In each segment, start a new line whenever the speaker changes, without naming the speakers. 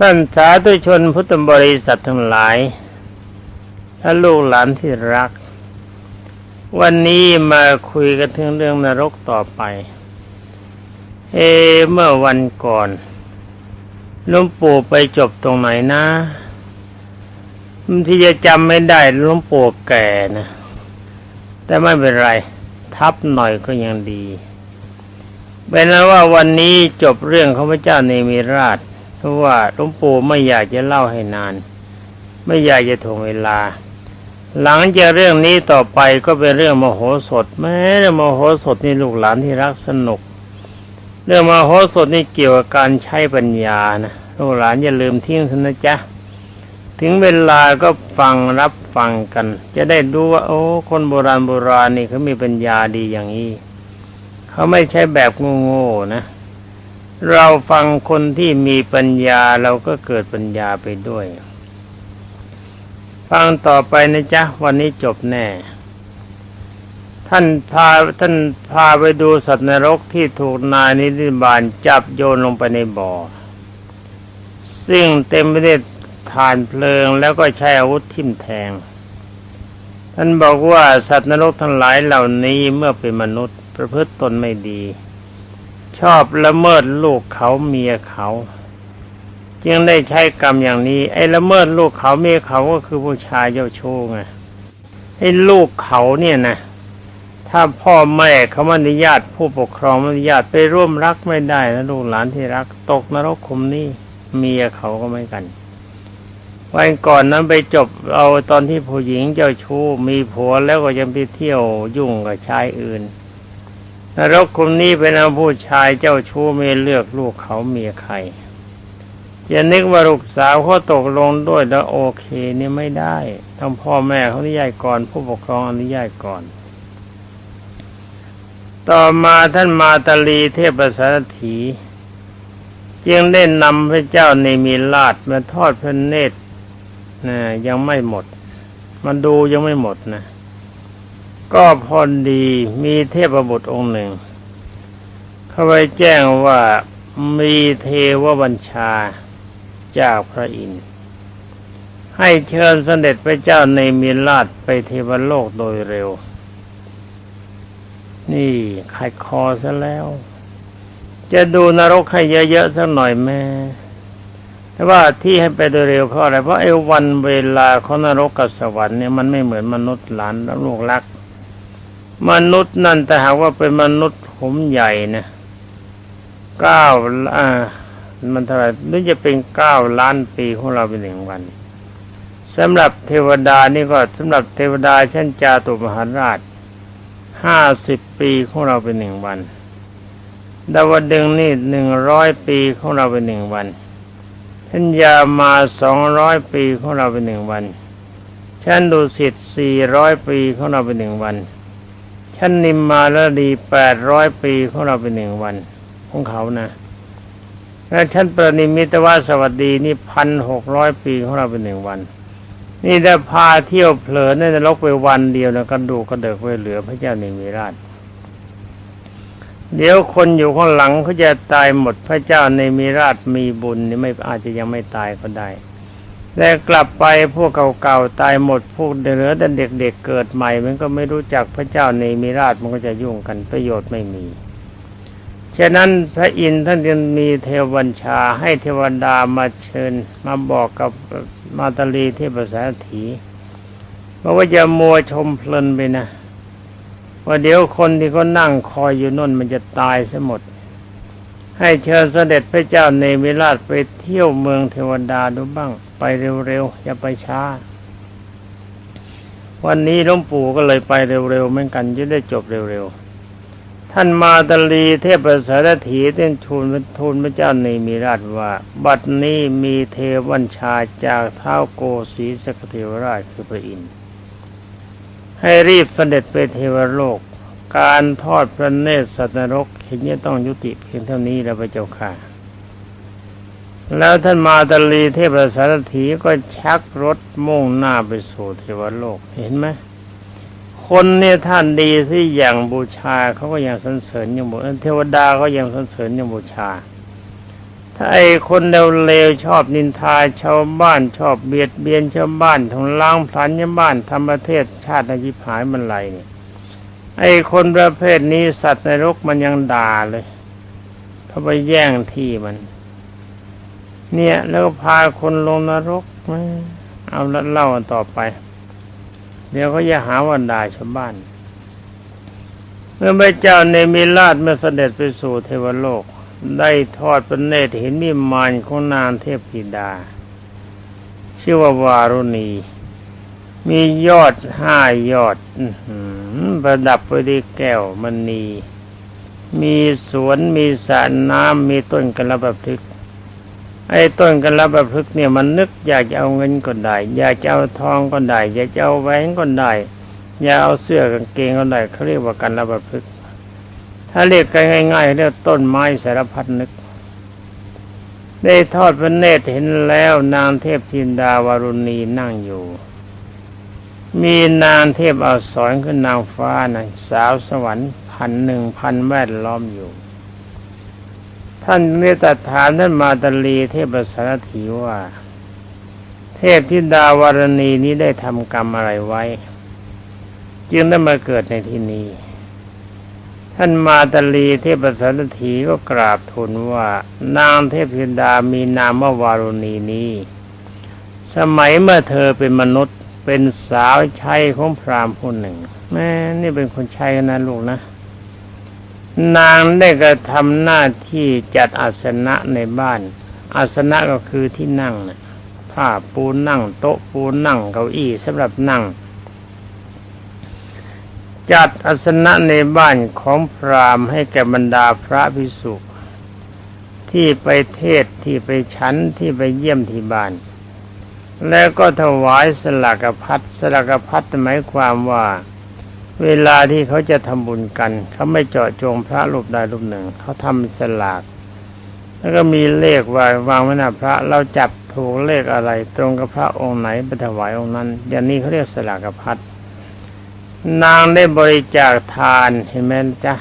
ท่านสาธุชนพุทธบริษัททั้งหลายถ้าลูกหลานที่รัก วันนี้มาคุยกันถึงเรื่องนรกต่อไป เอ เมื่อวันก่อนหลุงปู่ไปจบตรงไหนนะที่จะจำไม่ได้หลุงปู่แก่นะ แต่ไม่เป็นไร ทับหน่อยก็ยังดีเป็นนั้นว่าวันนี้จบเรื่องของพระเจ้าเนมิราช ราะว่าหลวงปู่ไม่อยากจะเล่าให้นาน ไม่อยากจะถ่วงเวลา หลังจากเรื่องนี้ต่อไปก็เป็นเรื่องมโหสถ แม้เรื่องมโหสถนี่ลูกหลานที่รักสนุก เรื่องมโหสถนี่เกี่ยวกับการใช้ปัญญานะลูกหลานอย่าลืมทิ้งสนะจ๊ะถึงเวลาก็ฟังรับฟังกัน จะได้ดูว่า โอ้คนโบราณโบราณนี่เขามีปัญญาดีอย่างนี้เขาไม่ใช่แบบโง่ๆนะ เราฟังคนที่มีปัญญาเราก็เกิดปัญญาไปด้วย ฟังต่อไปนะจ๊ะ วันนี้จบแน่ ท่านพาท่านพาไปดูสัตว์นรกที่ถูกนายนิติบาลจับโยนลงไปในบ่อ ซึ่งเต็มไปด้วยฐานเพลิงแล้วก็ใช้อาวุธทิ่มแทง ท่านบอกว่าสัตว์นรกทั้งหลายเหล่านี้เมื่อเป็นมนุษย์ ประพฤติตนไม่ดี ชอบละเมิดลูกเขาเมียเขา จึงได้ใช้กรรมอย่างนี้ ไอ้ละเมิดลูกเขาเมียเขาก็คือผู้ชายเจ้าชู้ไงไอ้ลูกเขาเนี่ยนะถ้าพ่อแม่เขาไม่อนุญาตผู้ปกครองไม่อนุญาตไปร่วมรักไม่ได้นะลูกหลานที่รัก ตกนรกคุมนี่เมียเขาก็ไม่กันวันก่อนนั้นไปจบเอาตอนที่ผู้หญิงเจ้าชู้มีผัวแล้วก็ยังไปเที่ยวยุ่งกับชายอื่น นรกคุมนี้เป็นอาผู้ชายเจ้าชู้ไม่เลือกลูกเขาเมียใครจะนึกว่าลูกสาวเขาตกลงด้วยแล้วโอเคนี่ไม่ได้ต้องพ่อแม่เขาอนุญาตก่อน ผู้ปกครองอนุญาตก่อน ต่อมาท่านมาตาลีเทพสารถีจึงได้นำพระเจ้าในมีราชมาทอดพระเนตรนะยังไม่หมดมาดูยังไม่หมดนะ ก็พอดีมีเทพบุตรองค์หนึ่ง เข้าไปแจ้งว่ามีเทวบัญชาจากพระอินทร์ให้เชิญเสด็จพระเจ้าในมีราชไปเทวโลกโดยเร็ว นี่ขัดคอซะแล้ว จะดูนรกให้เยอะๆสักหน่อยแม่แต่ว่าที่ให้ไปโดยเร็วเพราะอะไรเพราะไอ้วันเวลาของนรกกับสวรรค์เนี่ยมันไม่เหมือนมนุษย์หลานและลูกรัก มนุษย์นั่นแต่หากว่าเป็นมนุษย์ผมใหญ่นะเก้าอ่ามันเท่าไหร่นึกจะเป็นเก้าล้านปีของเราเป็นหนึ่งวันสำหรับเทวดานี่ก็สำหรับเทวดาชั้นจาตุมหาราชห้าสิบปีของเราเป็นหนึ่งวันดาวดึงนี่หนึ่งร้อยปีของเราเป็นหนึ่งวันทัญญามาสองร้อยปีของเราเป็นหนึ่งวันชั้นดุสิตสี่ร้อยปีของเราเป็นหนึ่งวัน ชั้นนิมมาลดีแปดร้อยปีของเราเป็นหนึ่งวันของเขานะและชั้นปรนิมิตวสวัสดีนี่พันหกร้อยปีของเราเป็นหนึ่งวัน นี่ถ้าพาเที่ยวเพลินในนรกไปวันเดียวนะกระดูกกระเดิกไว้เหลือพระเจ้าในมิราช เดี๋ยวคนอยู่ข้างหลังเขาจะตายหมดพระเจ้าในมิราชมีบุญนี่ไม่อาจจะยังไม่ตายก็ได้ แต่กลับไปพวกเก่าๆตายหมดพวกเหลือแต่เด็กๆเเกิดใหม่ มันก็ไม่รู้จักพระเจ้าในมิราชมันก็จะยุ่งกันประโยชน์ไม่มีฉะนั้นพระอินทร์ท่านจึงมีเทวบัญชาให้เทวดามาเชิญมาบอกกับมาตาลีเทพสารถีบอกว่าจะมัวชมเพลินไปนะว่าเดี๋ยวคนที่เขานั่งคอยอยู่นั่นมันจะตายซะหมด ให้เชิญเสด็จพระเจ้าเนมิราชไปเที่ยวเมืองเทวดาดูบ้าง ไปเร็วๆอย่าไปช้า วันนี้หลวงปู่ก็เลยไปเร็วๆเหมือนกันจะได้จบเร็วๆท่านมาตาลีเทพสารถีเต้นทูลทูลพระเจ้าเนมิราชว่า บัดนี้มีเทวัญชาจากเท้าโกสีสกเทวราชคือพระอินทร์ให้รีบเสด็จไปเทวโลก การทอดพระเนตรสัตว์นรกเห็นจะต้องยุติเพียงเท่านี้แล้วพระเจ้าค่ะ แล้วท่านมาตาลีเทพสารถีก็ชักรถมุ่งหน้าไปสู่เทวโลกเห็นไหมคนเนี่ยท่านดีที่อย่างบูชาเขาก็ยังสรรเสริญยังบูเทวดาก็ยังสรรเสริญยังบูชา ถ้าไอ้คนเลวๆชอบนินทาชาวบ้านชอบเบียดเบียนชาวบ้านทำล้างพลันชาวบ้านทำประเทศชาติอาชิบหายมันไรเนี่ย ไอ้คนประเภทนี้สัตว์ในรกมันยังด่าเลยเขาไปแย่งที่มัน เนี่ย แล้วก็พาคนลงนรกมเอาละเล่าต่อไป เดี๋ยวเขาจะหาว่าด่าชาวบ้าน เมื่อพระเจ้าเนมิราชเมื่อเสด็จไปสู่เทวโลก ได้ทอดพระเนตรเห็นมิมานของนางเทพธิดา ชื่อว่าวารุณี มียอดห้ายอด อื ประดับไปด้วยแก้วมณีมีสวนมีสระน้ำมีต้นกระบะพฤกษ์ไอ้ต้นกระบะพฤกษ์เนี่ยมันนึกอยากจะเอาเงินก็ได้ อยากจะเอาทองก็ได้ อยากจะเอาแหวนก็ได้ อยากเอาเสื้อกางเกงก็ได้เขาเรียกว่ากันระบะพฤกษ์ถ้าเรียกกันง่ายๆเรียกต้นไม้สารพัดนึก ได้ทอดพระเนตรเห็นแล้วนางเทพธินดาวารุณีนั่งอยู่ มีนางเทพอักษรคือนางฟ้านะสาวสวรรค์พันหนึ่งพันแวดล้อมอยู่ ท่านเนตรถามท่านมาตลีเทพสารถีว่า เทพธิดาวารณีนี้ได้ทำกรรมอะไรไว้ จึงได้มาเกิดในที่นี้ ท่านมาตลีเทพสารถีก็กราบทูลว่า นางเทพธิดามีนามว่าวารณีนี้ สมัยเมื่อเธอเป็นมนุษย์ เป็นสาวใช้ของพราหมณ์ผู้หนึ่ง แม่นี่เป็นคนใช้กันนะลูกนะ นางได้กระทำหน้าที่จัดอาสนะในบ้าน อาสนะก็คือที่นั่งนะผ้าปูนั่ง โต๊ะปูนั่งเก้าอี้สำหรับนั่ง จัดอาสนะในบ้านของพราหมณ์ให้แก่บรรดาพระภิกษุที่ไปเทศที่ไปฉันที่ไปเยี่ยมที่บ้าน แล้วก็ถวายสลากพัดสลากพัดหมายความว่า เวลาที่เขาจะทำบุญกัน เขาไม่เจาะจงพระรูปใดรูปหนึ่ง เขาทำสลาก แล้วก็มีเลขวางวางไว้หน้าพระ เราจับถูกเลขอะไร ตรงกับพระองค์ไหนไปถวายองค์นั้น อย่างนี้เขาเรียกสลากพัดนางได้บริจาคทานเห็นไหมจ๊ะ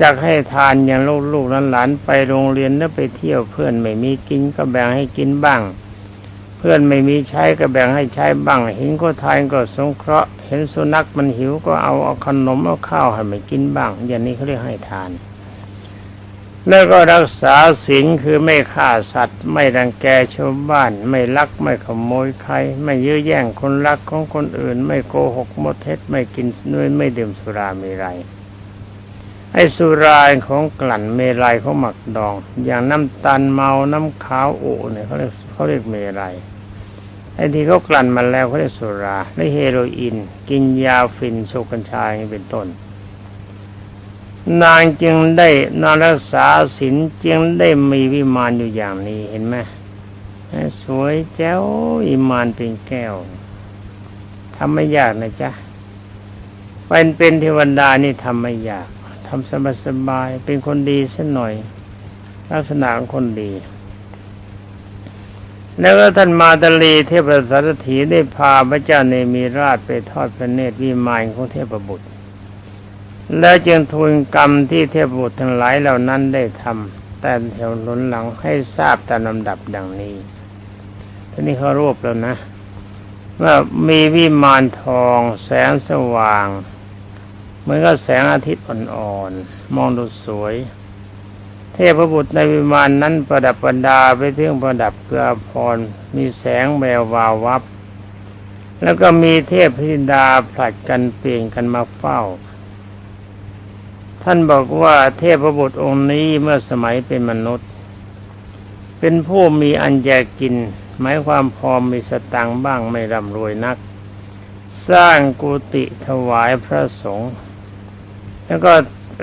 จากให้ทานอย่างลูกๆหลานๆไปโรงเรียนแล้วไปเที่ยวเพื่อนไม่มีกินก็แบ่งให้กินบ้าง เพื่อนไม่มีใช้ก็แบ่งให้ใช้บ้างเห็นก็ทานก็สงเคราะห์ เห็นสุนัขมันหิวก็เอาเอาขนมเอาข้าวให้มันกินบ้าง อย่างนี้เขาเรียกให้ทาน แล้วก็รักษาศีลคือไม่ฆ่าสัตว์ ไม่รังแกชาวบ้าน ไม่ลักไม่ขโมยใคร ไม่ยื้อแย่งคนรักของคนอื่น ไม่โกหกมดเท็จไม่กินด้วยไม่ดื่มสุรามรัยไอ้สุราของกลั่นเมรัยของหมักดอง อย่างน้ำตาลเมาน้ำขาวอุเนี่ยเขาเรียกเขาเรียกเมรัย ไอ้ที่เขากลั่นมาแล้วเขาเรียกสุราและเฮโรอีน กินยาฟินโซกัญชาอย่างเป็นต้น นางจึงได้นางรักษาศีลจึงได้มีวิมานอยู่อย่างนี้เห็นไหมสวยแจ๋ววิมานเป็นแก้วทำไม่ยากนะจ๊ะเป็นเป็นเทวดานี่ทำไม่ยากทำสบายสบายๆเป็นคนดีสักหน่อย ลักษณะของคนดี แล้วก็ท่านมาตลีเทพสารถีได้พาพระเจ้าเนมีราชไปทอดพระเนตรวิมานของเทพบุตร แล้วจึงทูลกรรมที่เทพบุตรทั้งหลายเหล่านั้นได้ทำแต่แถวหนุนหลังให้ทราบตามลำดับดังนี้ทีนี้เขารวบแล้วนะ ว่ามีวิมานทองแสงสว่าง เหมือนกับแสงอาทิตย์อ่อนๆมองดูสวย เทพบุตรในวิมานนั้นประดับประดาไปถึงประดับเกลือพร มีแสงแวววาววับ แล้วก็มีเทพธิดาผลัดกันเปลี่ยนกันมาเฝ้า ท่านบอกว่าเทพบุตรองค์นี้เมื่อสมัยเป็นมนุษย์ เป็นผู้มีอันแจกิน หมายความพอมีสตังบ้างไม่ร่ำรวยนัก สร้างกุฏิถวายพระสงฆ์แล้วก็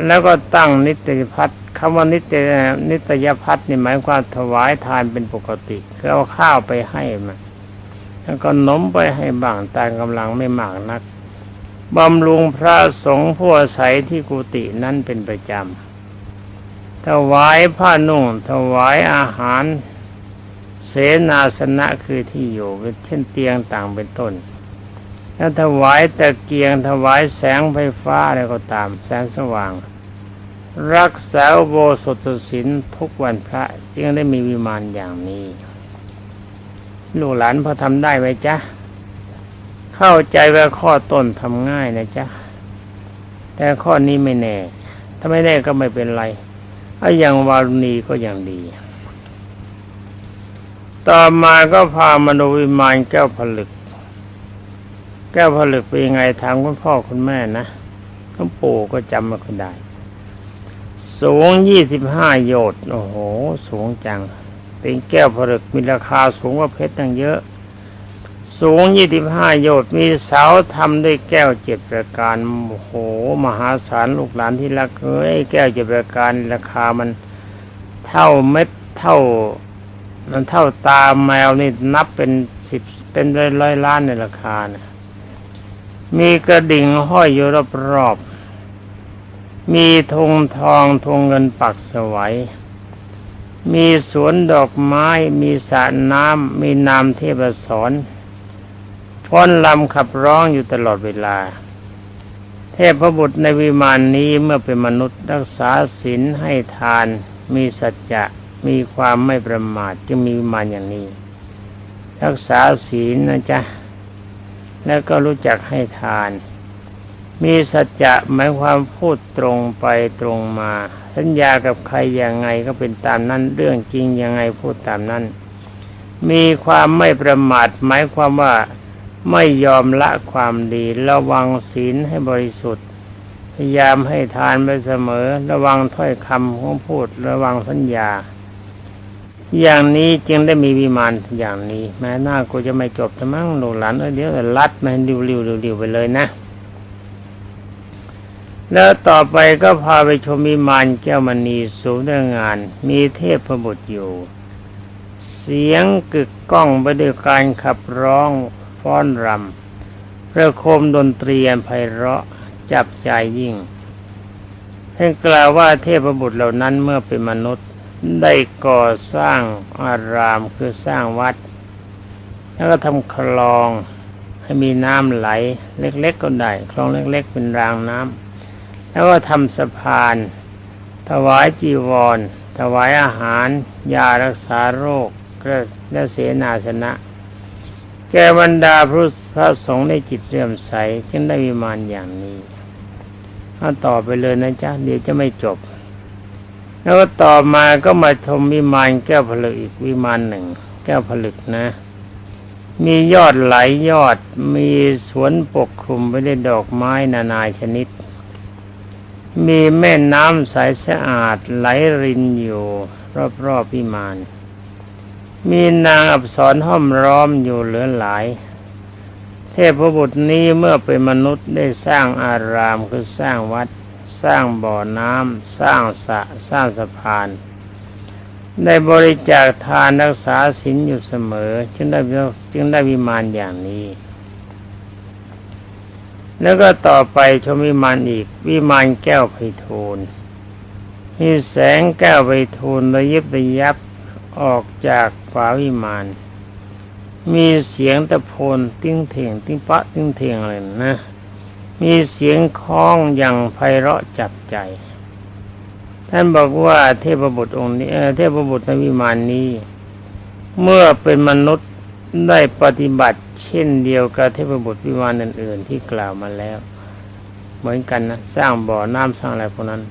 แล้วก็ตั้งนิตยพัฒน์ คำว่านิตยนิตยพัฒน์นี่หมายความถวายทานเป็นปกติคือเอาข้าวไปให้มันแล้วก็นมไปให้บ้างตามกำลังไม่มากนักบำรุงพระสงฆ์ผู้อาศัยที่กุฏินั้นเป็นประจำถวายผ้านุ่งถวายอาหาร เสนาสนะคือที่อยู่เช่นเตียงต่างเป็นต้นแล้วถวายตะเกียงถวายแสงไฟฟ้าอะไรก็ตาม แสงสว่าง รักษาโบสถศีลทุกวันพระจึงได้มีวิมานอย่างนี้ ลูกหลานพอทำได้ไหมจ๊ะ เข้าใจว่าข้อต้นทำง่ายนะจ๊ะ แต่ข้อนี้ไม่แน่ ถ้าไม่แน่ก็ไม่เป็นไรเอาอย่างวารุณีก็อย่างดี ต่อมาก็พามาดูวิมานแก้วผลึก แก้วผลึกเป็นยังไงถามคุณพ่อคุณแม่นะคุณปู่ก็จำม่ค่อยได้ สูงยี่สิบห้าโยชน์โอ้โห สูงจัง เป็นแก้วผลึกมีราคาสูงกว่าเพชรตั้งเยอะ สูงยี่สิบห้าโยชน์มีเสาทำด้วยแก้วเจ็ดประการโอ้โห มหาศาลลูกหลานที่รักเอ้ยแก้วเจ็ดประการราคามันเท่าเม็ดเท่า มันเท่าตาแมวนี่นับเป็นสิบเป็นร้อยร้อยล้านในราคานะมีกระดิ่งห้อยอยู่รอบๆ มีธงทองธงเงินปักสวย มีสวนดอกไม้ มีสระน้ำ มีนามเทพสอนฟ้อนลำขับร้องอยู่ตลอดเวลา เทพบุตรในวิมานนี้เมื่อเป็นมนุษย์รักษาศีลให้ทาน มีสัจจะมีความไม่ประมาทจึงมีวิมานอย่างนี้ รักษาศีลนะจ๊ะ แล้วก็รู้จักให้ทาน มีสัจจะหมายความพูดตรงไปตรงมา สัญญากับใครอย่างไงก็เป็นตามนั้นเรื่องจริงยังไงพูดตามนั้น มีความไม่ประมาทหมายความว่าไม่ยอมละความดีระวังศีลให้บริสุทธิ์ พยายามให้ทานไปเสมอ ระวังถ้อยคำของพูดระวังสัญญา อย่างนี้จึงได้มีวิมานอย่างนี้ แม้หน้ากูจะไม่จบแต่มั่งลูหลานเดี๋ยวลัดมาริวริวริวริวไปเลยนะ แล้วต่อไปก็พาไปชมวิมานแก้วมณีสูงเรื่งงาน มีเทพพบุตรอยู่ เสียงกึกก้องไปด้วยการขับร้องฟ้อนรำประโคมดนตรีอันไพเราะจับใจยิ่งท่านกล่าวว่าเทพบุตรเหล่านั้นเมื่อเป็นมนุษย์ ได้ก่อสร้างอารามคือสร้างวัด แล้วก็ทำคลองให้มีน้ำไหล เล็กๆก็ได้คลองเล็ก ๆ เป็นรางน้ำ แล้วก็ทำสะพาน ถวายจีวร ถวายอาหาร ยารักษาโรคและเสนาสนะ แก่บรรดาพระพระสงฆ์ในจิตเรื่อมใส จึงได้วิมานอย่างนี้เอาต่อไปเลยนะจ๊ะเดี๋ยวจะไม่จบ แล้วก็ต่อมาก็มาชมวิมานแก้วผลึกอีกวิมานหนึ่ง แก้วผลึกนะ มียอดไหลายยอด มีสวนปกคลุมไปด้วยดอกไม้นานาชนิด มีแม่น้ำใสสะอาดไหลรินอยู่ รอบๆวิมาน มีนางอับสรห้อมร้อมอยู่เหลือหลาย เทพบุตรนี้เมื่อเป็นมนุษย์ได้สร้างอารามคือสร้างวัด สร้างบ่อน้ำสร้างสระสร้างสะพาน ได้บริจาคทานรักษาศีลอยู่เสมอ จึงได้จึงได้วิมานอย่างนี้ แล้วก็ต่อไปชมวิมานอีก วิมานแก้วไพฑูรย์มีแสงแก้วไพฑูรย์ระยิบระยับออกจากฝาวิมาน มีเสียงตะโพนติ้งเถียงติ้งปะติ้งเถียงเลยนะ มีเสียงคล้องอย่างไพเราะจับใจ ท่านบอกว่าเทพบุตรองค์นี้เทพบุตรในวิมานนี้ เมื่อเป็นมนุษย์ ได้ปฏิบัติเช่นเดียวกับเทพบุตรวิมานอื่น ๆ ที่กล่าวมาแล้ว เหมือนกันนะสร้างบ่อน้ำสร้างอะไรพวกนั้น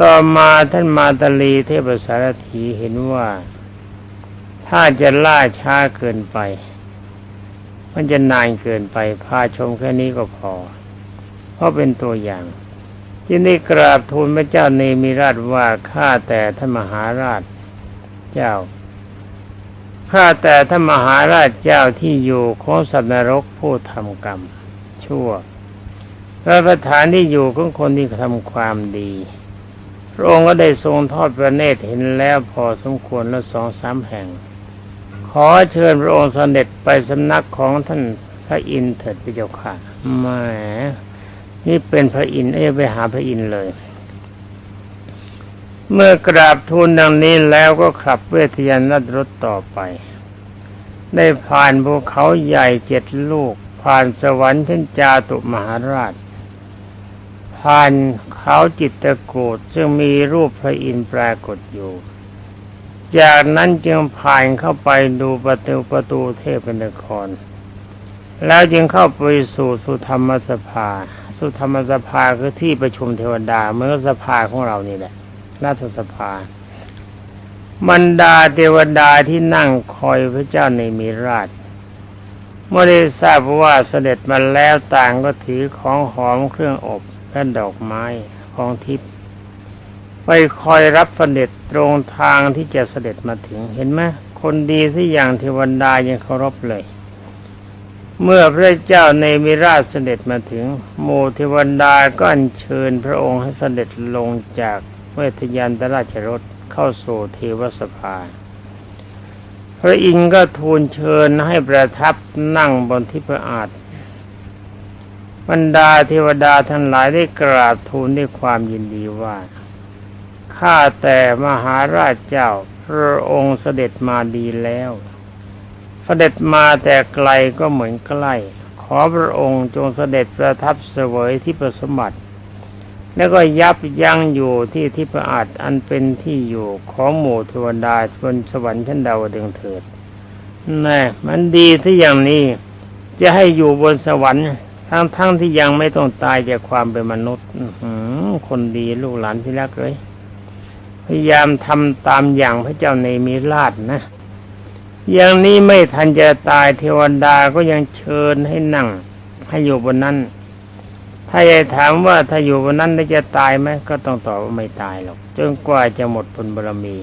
ต่อมาท่านมาตาลีเทพสารถีเห็นว่า ถ้าจะล่าช้าเกินไป มันจะนานเกินไป พาชมแค่นี้ก็พอ เพราะเป็นตัวอย่างจึงได้กราบทูลพระเจ้าเนมิราชว่าข้าแต่ท่านมหาราชเจ้า ข้าแต่ท่านมหาราชเจ้าที่อยู่ของสัตว์นรกผู้ทำกรรม ชั่วพระประธานที่อยู่ของคนที่ทำความดีพระองค์ก็ได้ทรงทอดพระเนตรเห็นแล้วพอสมควรแล้วสองสามแห่ง ขอเชิญพระองค์เสด็จไปสำนักของท่านพระอินทร์เถิดพระเจ้าค่ะแหมนี่เป็นพระอินทร์เอ้ไปหาพระอินทร์เลย เมื่อกราบทูลดังนี้แล้วก็ขับเวทยานัดรถต่อไป ได้ผ่านภูเขาใหญ่เจ็ดลูก ผ่านสวรรค์เช่นจาตุมหาราช ผ่านเขาจิตตะโกดซึ่งมีรูปพระอินทร์ปรากฏอยู่ จากนั้นจึงผ่านเข้าไปดูประตูประตูเทพนคร แล้วจึงเข้าไปสู่สุธรรมสภา สุธรรมสภาคือที่ประชุมเทวดาเหมื่อนสภาของเรานี่แหละ รัฐสภาบรรดาเทวดาที่นั่งคอยพระเจ้าในมีราชเมื่อได้ทราบว่าเสด็จมาแล้วต่างก็ถือของหอมเครื่องอบและดอกไม้ของทิพย์ไปคอยรับเสด็จตรงทางที่จะเสด็จมาถึงเห็นไหมคนดีที่อย่างเทวดายังเคารพเลย เมื่อพระเจ้าในมิราชเสด็จมาถึงโมเทวดาก็อัญเชิญพระองค์ให้เสด็จลงจาก เวทยานตราชรถเข้าสู่เทวสภา พระอินทร์ก็ทูลเชิญให้ประทับนั่งบนที่ประอาจบรรดาเทวดาทั้งหลายได้กราบทูลด้วยความยินดีว่าข้าแต่มหาราชเจ้าพระองค์เสด็จมาดีแล้ว เสด็จมาแต่ไกลก็เหมือนใกล้ ขอพระองค์จงเสด็จประทับเสวยที่ประสมบัติ แล้วก็ยับยั้งอยู่ที่ที่ประอาจอันเป็นที่อยู่ของหมู่เทวดาบนสวรรค์ชั้นดาวดึงเถิดแน่มันดีที่อย่างนี้ จะให้อยู่บนสวรรค์ทั้งทั้งที่ยังไม่ต้องตายจากความเป็นมนุษย์คนดีลูกหลานที่รักเลย พยายามทำตามอย่างพระเจ้าในมีราชนะอย่างนี้ไม่ทันจะตายเทวดาก็ยังเชิญให้นั่ง ให้อยู่บนนั้น ถ้าจะถามว่าถ้าอยู่บนนั้นจะตายไหมก็ต้องตอบว่าไม่ตายหรอกจนกว่าจะหมดบุญบารมี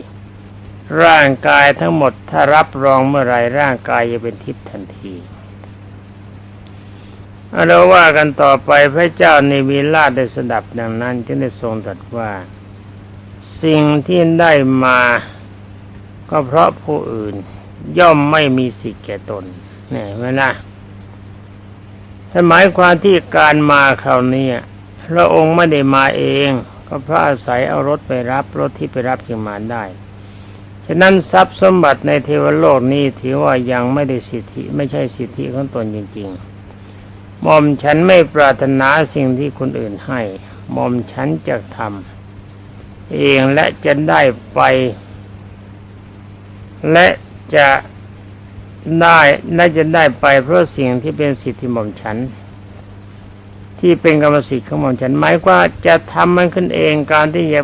ร่างกายทั้งหมดถ้ารับรองเมื่อไรร่างกายจะเป็นทิพย์ทันทีเอาเราว่ากันต่อไปพระเจ้าในวีราชได้สดับดังนั้นจึงได้ทรงตรัสว่า สิ่งที่ได้มา ก็เพราะผู้อื่นย่อมไม่มีสิทธิ์แก่ตนเนี่ยเห็นไมล่ะถ้า หมายความที่การมาคราวนี้พระองค์ไม่ได้มาเอง ก็พระอาศัยเอารถไปรับรถที่ไปรับจึงมาได้ ฉะนั้นทรัพย์สมบัติในเทวโลกนี้ถือว่ายังไม่ได้สิทธิไม่ใช่สิทธิของตนจริงๆหม่อมฉันไม่ปรารถนาสิ่งที่คนอื่นให้หม่อมฉันจะทำเองและจะได้ไป และจะ ได้และจะได้ไปเพราะสิ่งที่เป็นสิทธิหม่อมฉัน ที่เป็นกรรมสิทธิ์ของหม่อมฉันหมายว่าจะทำมันขึ้นเองการที่จะ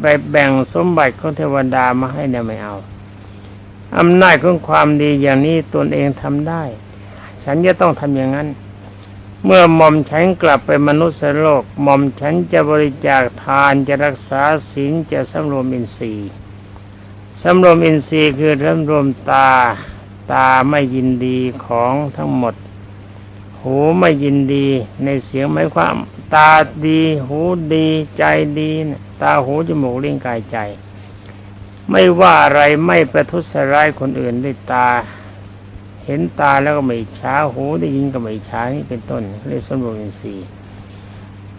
ไปแบ่งสมบัติของเทวดามาให้เนี่ยไม่เอาอำนาจของความดีอย่างนี้ตนเองทำได้ ฉันจะต้องทำอย่างนั้น เมื่อหม่อมฉันกลับไปมนุษย์โลกหม่อมฉันจะบริจาคทานจะรักษาศีลจะสำรวมอินทรีย์สำรวมอินทรีย์คือสำรวมตา ตาไม่ยินดีของทั้งหมด หูไม่ยินดีในเสียงหมายความ ตาดี หูดีใจดีนะตาหูจมูกลิ้นกายใจ ไม่ว่าอะไรไม่ประทุษร้ายคนอื่นด้วยตา เห็นตาแล้วก็ไม่ช้าหูได้ยินก็ไม่ช้านี่เป็นต้นเรียกสมบูรณ์อินทรีย์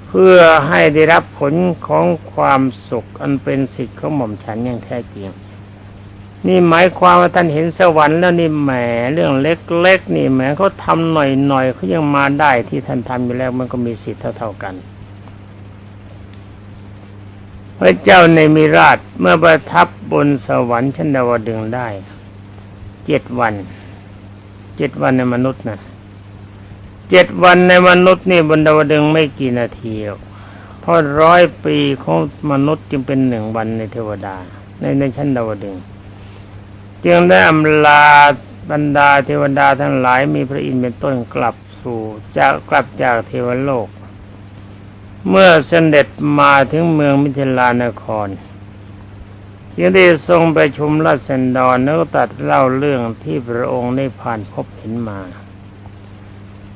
เพื่อให้ได้รับผลของความสุขอันเป็นสิทธิ์ของหม่อมฉันอย่างแท้จริง นี่หมายความว่าท่านเห็นสวรรค์แล้วนี่แหมเรื่องเล็กๆนี่แหมเขาทำหน่อยๆเขายังมาได้ที่ท่านทำอยู่แล้วมันก็มีสิทธิ์เท่าๆกัน พระเจ้าในมิราชเมื่อประทับบนสวรรค์ชั้นดาวดึงได้เจ็ดวันเจ็ดวันในมนุษย์นะเจ็ดวันในมนุษย์นี่บนดาวดึงไม่กี่นาทีหรอกเพราะร้อยปีของมนุษย์จึงเป็นหนึ่งวันในเทวดา ในในชั้นดาวดึง จึงได้อำลาบรรดาเทวดาทั้งหลายมีพระอินทร์เป็นต้นกลับสู่จากกลับจากเทวโลก เมื่อเสด็จมาถึงเมืองมิถิลานครยังได้ทรงประชุมราษฎรแล้วก็ตัดเล่าเรื่องที่พระองค์ได้ผ่านพบเห็นมา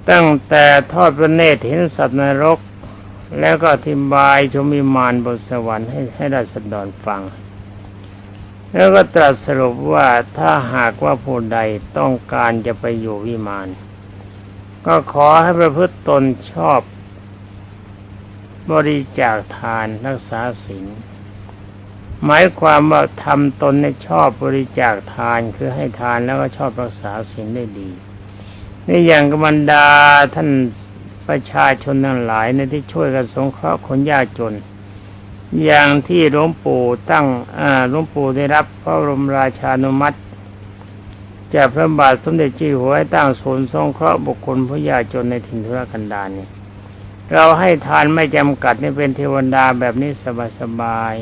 ตั้งแต่ทอดพระเนตรเห็นสัตว์นรก แล้วก็อธิบายชมิมานบนสวรรค์ให้ให้ราษฎรฟัง แล้วก็ตรัสสรุปว่าถ้าหากว่าผู้ใดต้องการจะไปอยู่วิมาน ก็ขอให้ประพฤติตนชอบ บริจาคทานรักษาศีลหมายความว่าทำตนในชอบบริจาคทานคือให้ทานแล้วก็ชอบรักษาศีลได้ดีนี่อย่างกบรรดาท่านประชาชนทั้งหลายในที่ช่วยกันสงเคราะห์คนยากจน อย่างที่หลวงปู่ตั้งหลวงปู่ได้รับพระบรมราชานุมัติจากพระบาทสมเด็จจ้าอยู่หัวให้ตั้งศูนย์สงเคราะห์บุคคลผู้ยากจนในถิ่นทุรกันดารเนี่ยเราให้ทานไม่จำกัดนี่เป็นเทวดาแบบนี้สบาย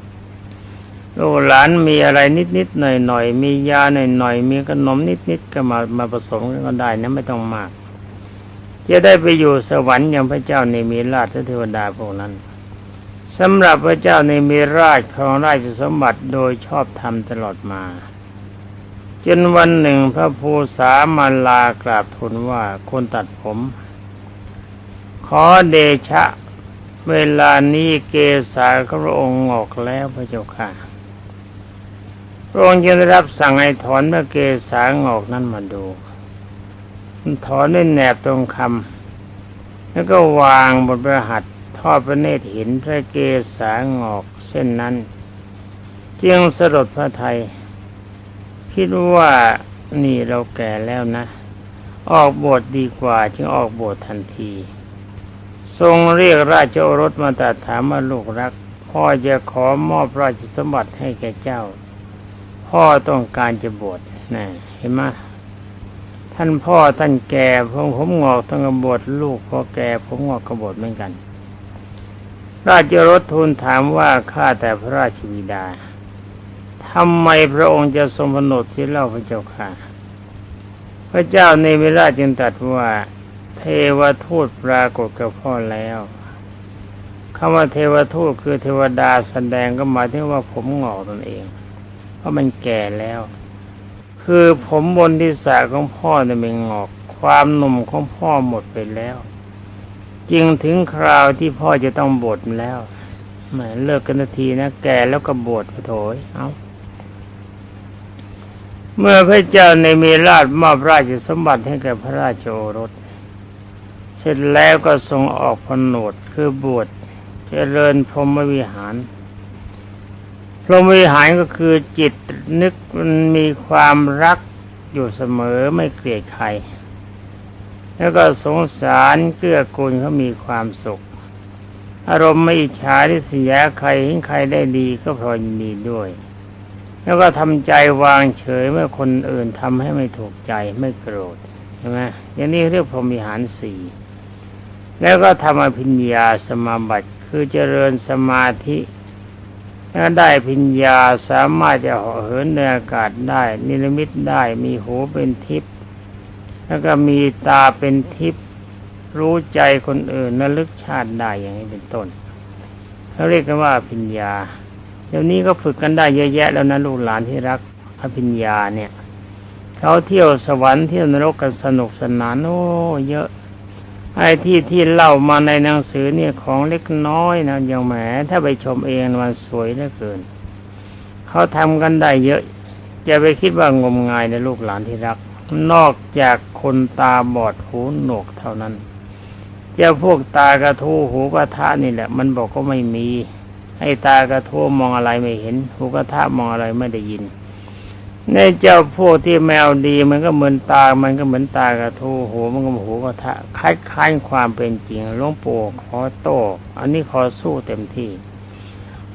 ๆลูกหลานมีอะไรนิดๆหน่อยๆมียาหน่อยๆมีขนมนิดๆก็มามาผสมกันก็ได้นะไม่ต้องมาก จะได้ไปอยู่สวรรค์อย่างพระเจ้าในมีราชเทวดาพวกนั้น สำหรับพระเจ้าในมีราชของราชสมบัติโดยชอบธรรมตลอดมาจนวันหนึ่งพระภูษามาลากราบทูลว่าคนตัดผม ขอเดชะ เวลานี้เกษาของพระองค์งอกแล้วพระเจ้าค่ะพระองค์จึงได้รับสั่งให้ถอนเมื่อเกษางอกนั้นมาดูถอนด้วยแหนบตรงคำแล้วก็วางบนประหัต อดพระเนตรเห็นพระเกษางอกเช่นนั้นจึงสลดพระไทย คิดว่านี่เราแก่แล้วนะ ออกบทดีกว่าจึงออกบททันที ทรงเรียกราชโอรสมาตรัสถามว่าลูกรัก พ่อจะขอมอบราชสมบัติให้แก่เจ้า พ่อต้องการจะบวชนะเห็นไหมท่านพ่อท่านแก่ผมผมงอกต้องกบวชลูกพอแก่ผมงอกกบวชเหมือนกัน ราชรสทูลถามว่าข้าแต่พระราชบิดาทำไมพระองค์จะทรงพนดที่เล่าพระเจ้าค่ะ พระเจ้าในเวลาจึงตรัสว่าเทวทูตปรากฏกับพ่อแล้วคำว่าเทวทูตคือเทวดาแสดงก็หมายถึงว่าผมหงอกตนเอง เพราะมันแก่แล้ว คือผมบนที่สาของพ่อเนี่ยมันงอก ความหนุ่มของพ่อหมดไปแล้ว จึงถึงคราวที่พ่อจะต้องบวชแล้วแหมเลิกกันนาทีนะแก่แล้วก็บวชโถยเอาเมื่อพระเจ้าในมีราชมอบราชสมบัติให้แก่พระราชโอรส เสร็จแล้วก็ทรงออกพนวดคือบวชเจริญพรหมวิหาร พรหมวิหารก็คือจิตนึกมันมีความรักอยู่เสมอไม่เกลียดใคร แล้วก็สงสารเกื้อกูลเขามีความสุข อารมณ์ไม่อิจฉาที่เสียใครเห็นใครได้ดีก็พลอยดีด้วย แล้วก็ทำใจวางเฉยเมื่อคนอื่นทำให้ไม่ถูกใจไม่โกรธใช่ไหมอย่างนี้เรียกพรหมิหารสี่แล้วก็ทำอภิญญาสมาบัติคือเจริญสมาธิถ้าได้พิญญาสามารถจะเหาะเหินในอากาศได้ นิรมิตได้มีหูเป็นทิพย์ แล้วก็มีตาเป็นทิพย์รู้ใจคนอื่นนลึกชาติได้อย่างนี้เป็นต้นเขาเรียกกันว่าพิญญา เดี๋ยวนี้ก็ฝึกกันได้เยอะแยะแล้วนะลูกหลานที่รักอภิญญาเนี่ยเขาเที่ยวสวรรค์เที่ยวนรกกันสนุกสนานโอ้เยอะ ไอ้ที่ที่เล่ามาในหนังสือเนี่ยของเล็กน้อยนะอย่างแหมถ้าไปชมเองมันสวยเหลือเกินเขาทำกันได้เยอะจะไปคิดว่างมงายในลูกหลานที่รัก นอกจากคนตาบอดหูหนวกเท่านั้น เจะพวกตากระทูหูกระทะนี่แหละ มันบอกก็ไม่มีไอ้ตากระทูมองอะไรไม่เห็น หูกระทะมองอะไรไม่ได้ยินในเจ้าพวกที่แมวดีมันก็เหมือนตา มันก็เหมือนตากระทูหูมันก็หูกระทะคล้ายๆความเป็นจริงหลวงปู่ขอโต้อันนี้ขอสู้เต็มที่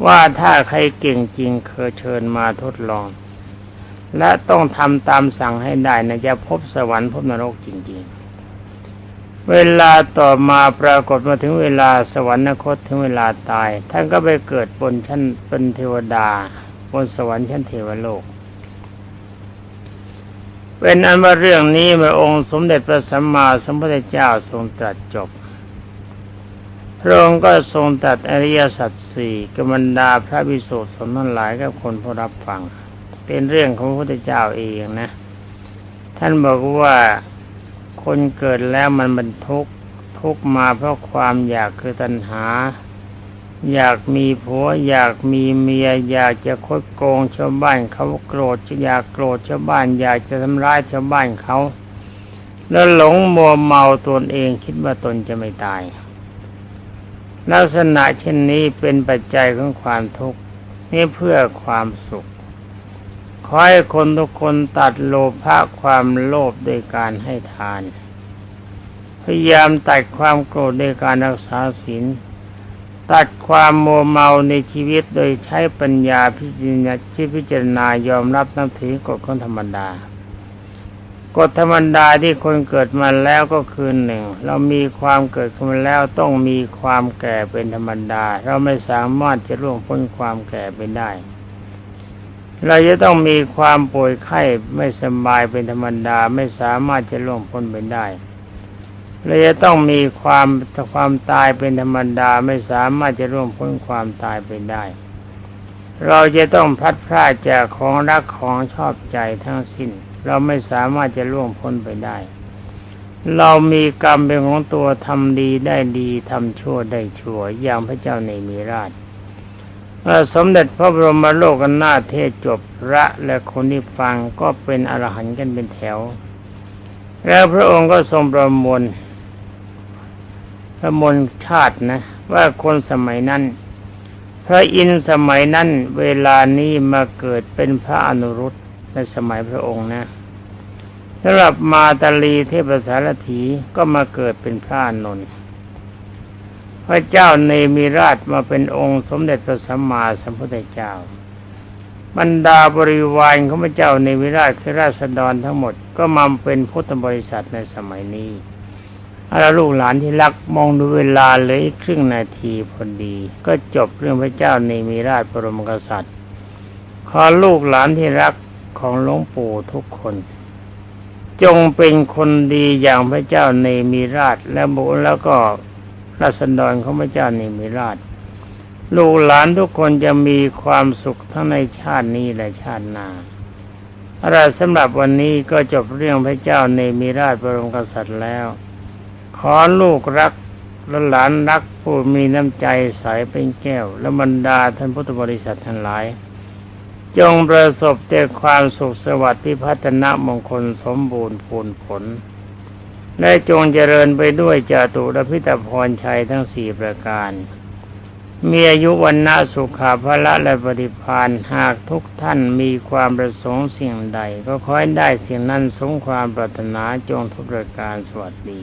ว่าถ้าใครเก่งจริงเคยเชิญมาทดลอง และต้องทำตามสั่งให้ได้นะจะพบสวรรค์พบนรกจริง ๆ เวลาต่อมาปรากฏมาถึงเวลาสวรรคตถึงเวลาตาย ท่านก็ไปเกิดบนชั้นเป็นเทวดาบนสวรรค์ชั้นเทวโลกเป็นอันว่าเรื่องนี้พระองค์สมเด็จพระสัมมาสัมพุทธเจ้าทรงตรัสจบ พระองค์ก็ทรงตรัสอริยสัจสี่กบรรดาพระภิกษุสงฆ์ทั้งหลายกับคนผู้รับฟัง เป็นเรื่องของพระพุทธเจ้าเองนะ ท่านบอกว่าคนเกิดแล้วมันบรรทุกทุกมาเพราะความอยากคือตัณหา อยากมีผัว อยากมีเมีย อยากจะคดโกงชาวบ้านเขาโกรธอยากโกรธชาวบ้าน อยากจะทำร้ายชาวบ้านเขาแล้วหลงมัวเมาตนเองคิดว่าตนจะไม่ตาย ลักษณะเช่นนี้เป็นปัจจัยของความทุกข์นี่เพื่อความสุข อให้คนทุกคนตัดโลภะความโลภโดยการให้ทาน พยายามตัดความโกรธในการรักษาศีล ตัดความโมเมาในชีวิตโดยใช้ปัญญาพิจารณาที่พิจารณายอมรับนับถือกฎของธรรมดากฎธรรมดาที่คนเกิดมาแล้วก็คือหนึ่งเรามีความเกิดขึ้นมาแล้วต้องมีความแก่เป็นธรรมดา เราไม่สามารถจะล่วงพ้นความแก่ไปได้ เราจะต้องมีความป่วยไข้ไม่สบายเป็นธรรมดาไม่สามารถจะล่วงพ้นไปได้ เราจะต้องมีความความตายเป็นธรรมดาไม่สามารถจะล่วงพ้นความตายไปได้ เราจะต้องพัดพรากจากของรักของชอบใจทั้งสิ้น เราไม่สามารถจะล่วงพ้นไปได้ เรามีกรรมเป็นของตัวทำดีได้ดีทำชั่วได้ชั่วอย่างพระเจ้าในมีราช สมเด็จพระบรมโลกนาถเทศจบพระและคนที่ฟังก็เป็นอรหันต์กันเป็นแถว แล้วพระองค์ก็ทรงประมวลประมวลชาตินะ ว่าคนสมัยนั้น พระอินสมัยนั้นเวลานี้มาเกิดเป็นพระอนุรุตในสมัยพระองค์นะสำหรับมาตาลีเทพสารถีก็มาเกิดเป็นพระอานนท์ พระเจ้าเนมิราชมาเป็นองค์สมเด็จพระสัมมาสัมพุทธเจ้า บรรดาบริวารของพระเจ้าเนมิราชคือราษฎรทั้งหมดก็มาเป็นพุทธบริษัทในสมัยนี้อาลูกหลานที่รักมองดูเวลาเลยครึ่งนาทีพอดี ก็จบเรื่องพระเจ้าเนมิราชบรมกษัตริย์ ขอลูกหลานที่รักของหลวงปู่ทุกคน จงเป็นคนดีอย่างพระเจ้าเนมิราชและบุแล้วก็ ราษฎรของพระเจ้าเนมิราช ลูกหลานทุกคนจะมีความสุขทั้งในชาตินี้และชาติหน้าอะไรสำหรับวันนี้ก็จบเรื่องพระเจ้าเนมิราชบรมกษัตริย์แล้ว ขอลูกรักและหลานรักผู้มีน้ำใจใสเป็นแก้ว และบรรดาท่านพุทธบริษัททั้งหลาย จงประสบแต่ความสุขสวัสดิ์พิพัฒนมงคลสมบูรณ์ผลผล และจงเจริญไปด้วยจาตุรพิตพรชัยทั้งสี่ประการ มีอายุวันนาสุขาพละและปฏิพานหากทุกท่านมีความประสงค์สิ่งใด ก็ขอให้ได้สิ่งนั้นสมความปรารถนาจงทุกประการสวัสดี